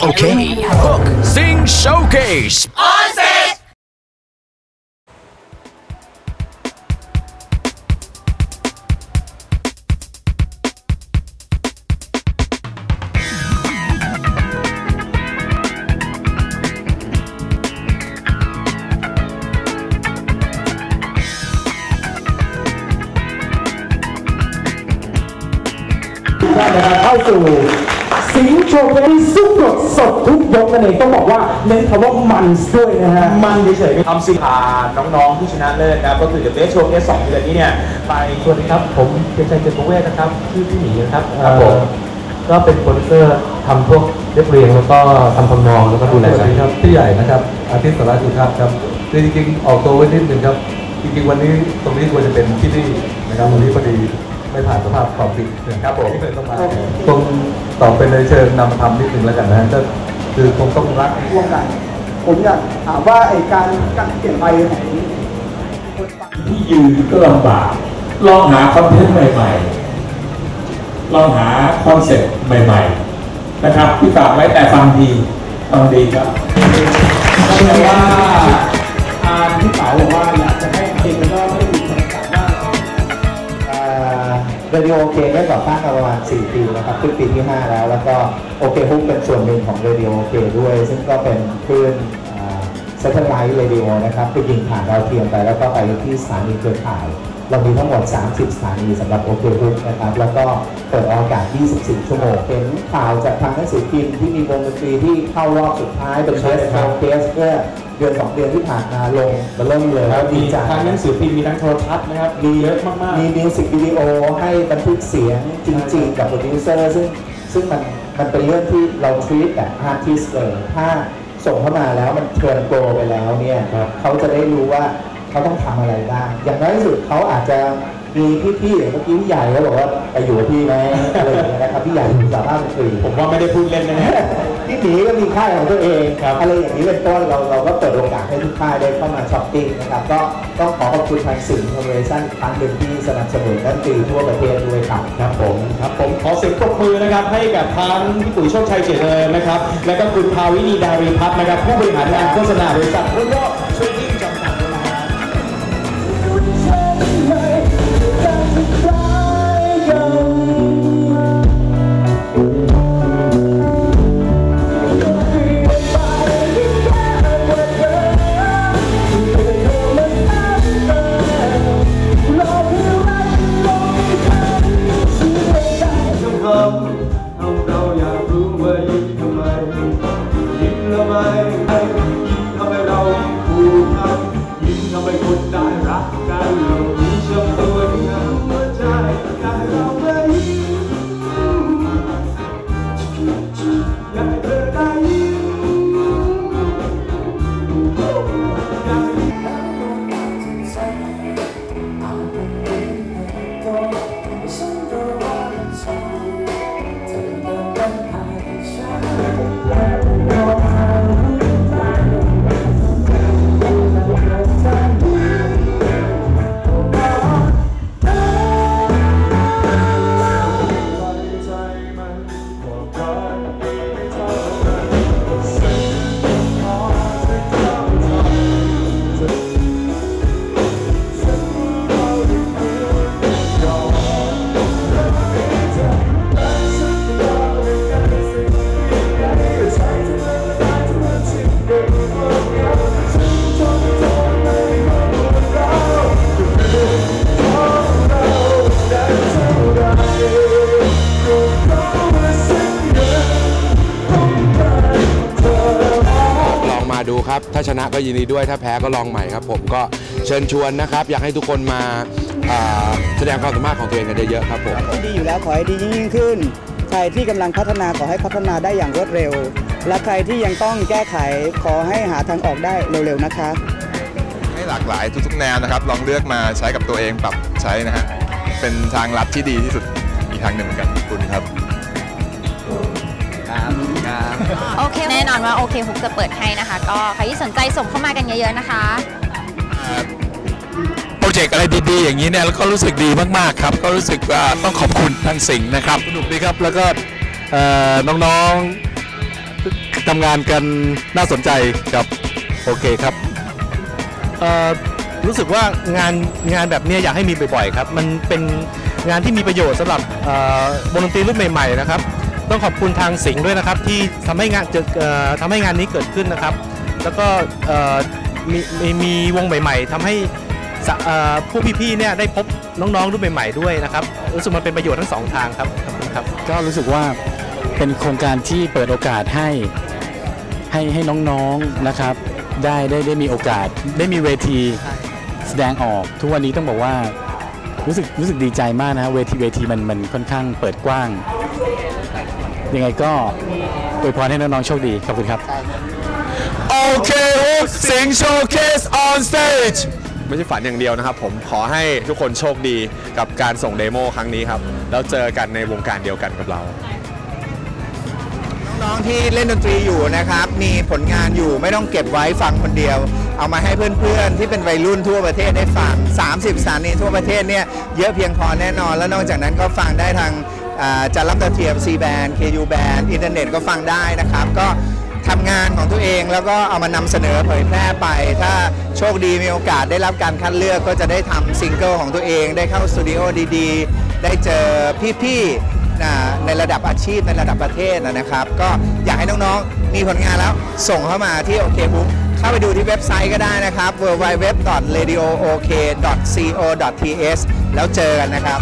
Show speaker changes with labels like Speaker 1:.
Speaker 1: Okay. Hook. Sing Showcase.
Speaker 2: ทุกท่า นนะครับเข้าสู่สิงห์โชว์ที่สุดสดสดทุกยกนั่นเองต้องบอกว่าเน้นคำว่ามันด้วยนะฮะ
Speaker 3: มันเฉยๆทำสิพาน้องๆที่ชนะเลิศนะครับก็คือ The Best Show แค่สองเดือนนี้เนี่ยไป
Speaker 4: สวัสดีครับผมเจชัยเจตประเวศนะครับชื่อพี่หมีนะครับ
Speaker 3: ครับผม
Speaker 4: เอ่อก็เป็นโปรดิวเซอร์ทำพวกเรียบเรียงแล้วก็ทำทำนองแล้วก็ดูแล
Speaker 5: สวัสดีครับพี่ใหญ่นะครับอาทิตย์สาระจุทัศน์ครับคือจริงๆออกตัวไว้นิดนึงครับจริงๆวันนี้ตรงนี้ควรจะเป็นที่นี่นะครับวันนี้พอดี ไม่ผ่านสภาพความปิดนะครับผมที่เลยต้องมาตรงต่อไปเลยเชิญนำทำนิดนึงแล้วกันนะฮะก็คือคงต้องรัก
Speaker 2: ร่วมกันผมอยากถามว่าไอ้การการเปลี่ยนไปของคนฟัง
Speaker 6: ที่ยืนก็ลำบากลองหาคอนเทนต์ใหม่ๆลองหาคอนเซ็ปต์ใหม่ ๆ นะครับที่ฝากไว้แต่ฟังดีฟังดีครับ
Speaker 2: เร
Speaker 7: ดิโอโอเคได้ก่อตั้งมาประมาณ 4 ปีนะครับขึ้นปีที่ 5 แล้ว แล้วก็โอเคฮุกเป็นส่วนหนึ่งของเรดิโอโอเคด้วย ซึ่งก็เป็นคลื่นเซตไลท์เรดิโอนะครับคือยิงผ่านดาวเทียมไปแล้วก็ไปที่สถานีเครือข่าย เรามีทั้งหมด 30 สถานีสำหรับโอเคฮุกนะครับ แล้วก็เปิดออกอากาศ 24 ชั่วโมง เป็นข่าวจากทางหนังสือพิมพ์ที่มีวงดนตรีที่เข้ารอบสุดท้าย เป็นเทสโชว์เคสเมื่อเดือนสองเดือนที่ผ่านมาลงมาเริ่มเลย
Speaker 3: ครับ
Speaker 7: ดี
Speaker 3: มี
Speaker 7: ใจ
Speaker 3: ทั้งหนังสือพิมพ์มีทั้งโทรทัศน์นะครับมีเยอะมากๆ
Speaker 7: มีมิวสิกวิดีโอให้บันทึกเสียงจริง ๆ กับโปรดิวเซอร์ซึ่งซึ่งมันมันเป็นเรื่องที่เราทรีตแบบอาร์ติสเลยถ้าส่งเข้ามาแล้วมันเทิร์นโปรไปแล้วเนี่ยเขาจะได้รู้ว่า เขาต้องทำอะไรบ้างอย่างน้อยที่สุดเขาอาจจะมีพี่ๆอย่างเมื่อกี้พี่ใหญ่ก็บอกว่าไปอยู่กับพี่ไหมอะไรอย่างเงี้ยนะครับพี่ใหญ่สามารถดนตรี
Speaker 3: ผมว่าไม่ได้พูดเล่นแน่
Speaker 7: พี่หมีก็มีค่ายของตัวเอง
Speaker 3: ครับ
Speaker 7: อะไรอย่างนี้เป็นต้นเราเราก็เปิดโอกาสให้ทุกค่ายได้เข้ามาช้อปปิ้งนะครับก็ต้องขอขอบคุณทางสื่อคอมเมอร์ชั่นครั้งหนึ่งที่สนับสนุนนักดนตรีทั่วประเทศด้วยครับ
Speaker 3: ๆครับผมครับผมขอเสียงปรบมือนะครับให้กับทั้งพี่ปุ๋ยโชคชัยเจริญนะครับ และก็คุณภาวินีดารีพัฒน์นะครับผู้บริหารงานโฆษณาบริษัทรุ่นโลกช่วยยิ่ง
Speaker 6: ช
Speaker 8: นะก็ยินดีด้วย ถ้าแพ้ก็ลองใหม่ครับ ผมก็เชิญชวนนะครับ อยากให้ทุกคนมาอ่าแสดงความสามารถของตัวเองกันเยอะๆครับผม
Speaker 9: ที่ดีอยู่แล้วขอให้ดียิ่งๆขึ้น ใครที่กำลังพัฒนาขอให้พัฒนาได้อย่างรวดเร็ว และใครที่ยังต้องแก้ไขขอให้หาทางออกได้เร็วๆนะคะ
Speaker 10: ให้หลากหลายทุกๆแนวนะครับ ลองเลือกมาใช้กับตัวเองปรับใช้นะฮะเป็นทางลัดที่ดีที่สุดอีกทางหนึ่งเหมือนกันขอบคุณครับ
Speaker 11: โอเค แน่นอนว่าโอเคฮุกจะเปิดให้นะคะ ก็ใครที่สนใจส่งเข้ามากันเยอะๆนะคะ
Speaker 1: โปรเจกต์อะไรดีๆอย่างนี้เนี่ยแล้วก็รู้สึกดีมากๆครับ ก็รู้สึกว่าต้องขอบคุณทางสิงห์นะครับ
Speaker 5: สนุกดีครับแล้วก็เอ่อน้องๆำ
Speaker 1: งานกันน่าสนใจครับโอเคครับ
Speaker 12: เอ่อรู้สึกว่างานงานแบบเนี้ยอยากให้มีบ่อยๆครับ มันเป็นงานที่มีประโยชน์สำหรับเอ่อวงดนตรีรุ่นใหม่ๆนะครับ ต้องขอบคุณทางสิงห์ด้วยนะครับที่ทำให้งานเกิดเอ่อทำให้งานนี้เกิดขึ้นนะครับ แล้วก็มีมีมีวงใหม่ ๆทำให้ผู้พี่ๆเนี่ยได้พบน้องๆรุ่นใหม่ ๆด้วยนะครับรู้สึกมันเป็นประโยชน์ทั้งสองทางครับขอบคุณครับ
Speaker 13: ก็รู้สึกว่าเป็นโครงการที่เปิดโอกาสให้ให้ให้น้องๆนะครับได้ได้ได้มีโอกาสได้มีเวทีแสดงออก ทุกวันนี้ต้องบอกว่ารู้สึกรู้สึกดีใจมากนะเวทีเวทีมันมันค่อนข้างเปิดกว้าง ยังไงก็อวยพรให้น้องๆโชคดีขอบคุณครับ
Speaker 10: โอเคฮุกสิงโชว์เคสออนสเตจไม่ใช่ฝันอย่างเดียวนะครับ ผมขอให้ทุกคนโชคดีกับการส่งเดโมครั้งนี้ครับ แล้วเจอกันในวงการเดียวกันกับเรา
Speaker 7: น้องๆที่เล่นดนตรีอยู่นะครับ มีผลงานอยู่ไม่ต้องเก็บไว้ฟังคนเดียว เอามาให้เพื่อนๆ ที่เป็นวัยรุ่นทั่วประเทศได้ฟัง 30สถานีทั่วประเทศเนี่ยเยอะเพียงพอแน่นอน แล้วนอกจากนั้นก็ฟังได้ทางอ่า จันรับตะเทียม C band KU band อินเทอร์เน็ตก็ฟังได้นะครับ ก็ทำงานของตัวเองแล้วก็เอามานำเสนอเผยแพร่ไป ถ้าโชคดีมีโอกาสได้รับการคัดเลือกก็จะได้ทำซิงเกิลของตัวเอง ได้เข้าสตูดิโอดีๆ ได้เจอพี่ๆนะในระดับอาชีพในระดับประเทศนะนะครับ ก็อยากให้น้องๆ มีผลงานแล้วส่งเข้ามาที่โอเคบุ๊กเข้าไปดูที่เว็บไซต์ก็ได้นะครับ www.radiook.co.th แล้วเจอกันนะครับ